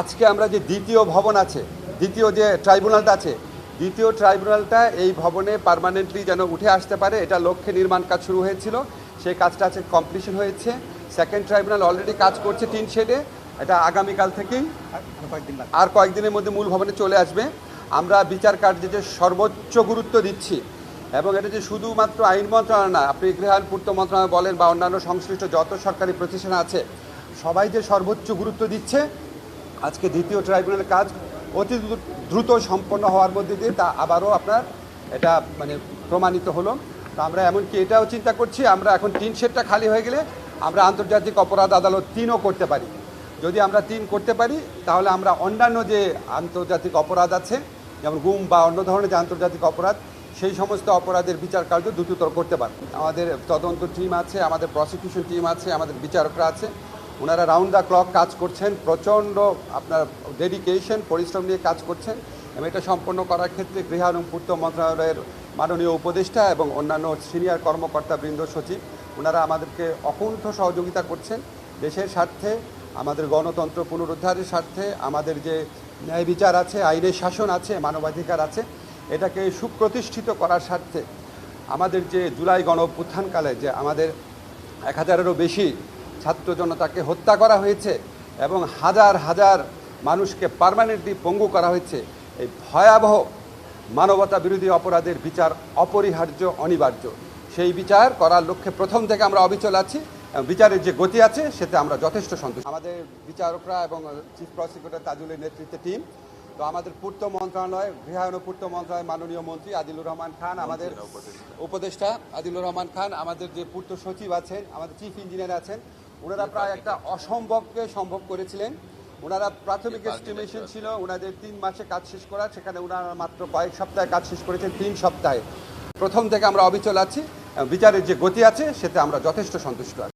আজকে আমরা যে দ্বিতীয় ভবন আছে, দ্বিতীয় যে ট্রাইব্যুনালটা আছে, দ্বিতীয় ট্রাইব্যুনালটা এই ভবনে পার্মানেন্টলি যেন উঠে আসতে পারে, এটা লক্ষ্যে নির্মাণ কাজ শুরু হয়েছিল, সেই কাজটা আছে কমপ্লিশন হয়েছে। সেকেন্ড ট্রাইব্যুনাল অলরেডি কাজ করছে টিন শেডে, এটা আগামীকাল থেকেই। আর কয়েকদিনের মধ্যে মূল ভবনে চলে আসবে। আমরা বিচার কার্যে যে সর্বোচ্চ গুরুত্ব দিচ্ছি, এবং এটা যে শুধুমাত্র আইন মন্ত্রণালয় না, আপনি গৃহায়ণ, পূর্ত মন্ত্রণালয় বলেন বা অন্যান্য সংশ্লিষ্ট যত সরকারি প্রতিষ্ঠান আছে, সবাই যে সর্বোচ্চ গুরুত্ব দিচ্ছে আজকে দ্বিতীয় ট্রাইব্যুনালের কাজ অতি দ্রু- দ্রুত সম্পন্ন হওয়ার মধ্যে দিয়ে তা আবারও আপনার এটা মানে প্রমাণিত হলো। তো আমরা এমনকি এটাও চিন্তা করছি, আমরা এখন তিন সেটটা খালি হয়ে গেলে আমরা আন্তর্জাতিক অপরাধ আদালত তিনও করতে পারি। যদি আমরা তিন করতে পারি, তাহলে আমরা অন্যান্য যে আন্তর্জাতিক অপরাধ আছে, যেমন গুম বা অন্য ধরনের যে আন্তর্জাতিক অপরাধ, সেই সমস্ত অপরাধের বিচার কার্য দ্রুততর করতে পারব। আমাদের তদন্ত টিম আছে, আমাদের প্রসিকিউশন টিম আছে, আমাদের বিচারকরা আছে। ওনারা রাউন্ড দ্য ক্লক কাজ করছেন, প্রচণ্ড আপনার ডেডিকেশন পরিশ্রম নিয়ে কাজ করছেন এবং এটা সম্পন্ন করার ক্ষেত্রে গৃহ এবং পূর্ত মন্ত্রণালয়ের মাননীয় উপদেষ্টা এবং অন্যান্য সিনিয়র কর্মকর্তা বৃন্দ সচিব, ওনারা আমাদেরকে অকুণ্ঠ সহযোগিতা করছেন দেশের স্বার্থে, আমাদের গণতন্ত্র পুনরুদ্ধারের স্বার্থে, আমাদের যে ন্যায় বিচার আছে, আইনের শাসন আছে, মানবাধিকার আছে, এটাকে সুপ্রতিষ্ঠিত করার স্বার্থে, আমাদের যে জুলাই গণ যে আমাদের এক হাজারেরও বেশি ছাত্র জনতাকে হত্যা করা হয়েছে এবং হাজার হাজার মানুষকে পার্মানেন্টলি পঙ্গু করা হয়েছে। এই ভয়াবহ মানবতা বিরোধী অপরাধের বিচার অপরিহার্য, অনিবার্য। সেই বিচার করার লক্ষ্যে প্রথম থেকে আমরা অবিচল আছি বিচারের যে গতি আছে, সেতে আমরা যথেষ্ট সন্তুষ্ট। আমাদের বিচারকরা এবং চিফ প্রসিকিউটর তাজুলের নেতৃত্বে টিম তো আমাদের পূর্ত মন্ত্রণালয় গৃহায়ন পূর্ত মন্ত্রণালয় মাননীয় মন্ত্রী আদিলুর রহমান খান আমাদের উপদেষ্টা আদিলুর রহমান খান আমাদের যে পূর্ত সচিব আছেন আমাদের চিফ ইঞ্জিনিয়ার আছেন ওনারা প্রায় একটা অসম্ভবকে সম্ভব করেছিলেন। ওনারা প্রাথমিক এস্টিমেশন ছিল ওনাদের তিন মাসে কাজ শেষ করা সেখানে ওনারা মাত্র কয়েক সপ্তাহে কাজ শেষ করেছেন তিন সপ্তাহে। প্রথম থেকে আমরা অবিচল আছি বিচারের যে গতি আছে সেতে আমরা যথেষ্ট সন্তুষ্ট আছি।